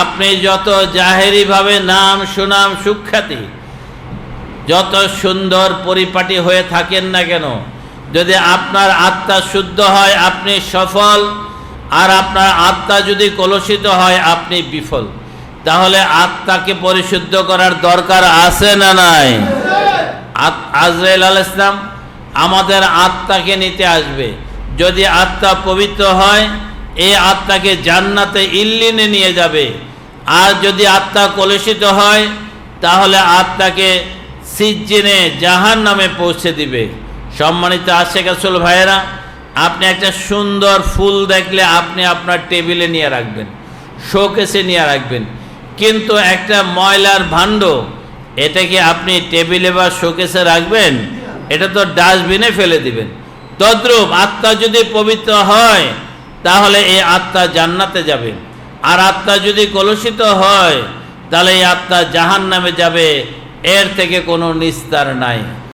আপনি যত জাহেরিভাবে নাম, সুনাম, সুখ্যাতি, যত সুন্দর পরিপাটি হয়ে থাকেন না কেন, যদি আপনার আত্মা শুদ্ধ হয়, আপনি সফল, আর আপনার আত্মা যদি কলুষিত হয়, আপনি বিফল। তাহলে আত্মাকে পরিশুদ্ধ করার দরকার আছে না নাই? আজরাইল আল ইসলাম আমাদের আত্মাকে নিতে আসবে। যদি আত্মা পবিত্র হয় এই আত্মাকে জান্নাতে ইল্লিনে নিয়ে যাবে। আর যদি আত্মা কলুষিত হয়, তাহলে আত্মাকে সিজ্জিনে জাহান নামে পৌঁছে দিবে। সম্মানিত আশেখ আসল ভাইয়েরা, আপনি একটা সুন্দর ফুল দেখলে আপনি আপনার টেবিলে নিয়ে রাখবেন, শোকেসে নিয়ে রাখবেন। কিন্তু একটা ময়লার ভাণ্ড এটাকে আপনি টেবিলে বা শোকেসে রাখবেন? এটা তো ডাস্টবিনে ফেলে দিবেন। তদ্রূপ আত্মা যদি পবিত্র হয়, তাহলে এই আত্মা জান্নাতে যাবে। আর আত্মা যদি কলুষিত হয়, তাহলে এই আত্মা জাহান নামে যাবে। এর থেকে কোনো নিস্তার নাই।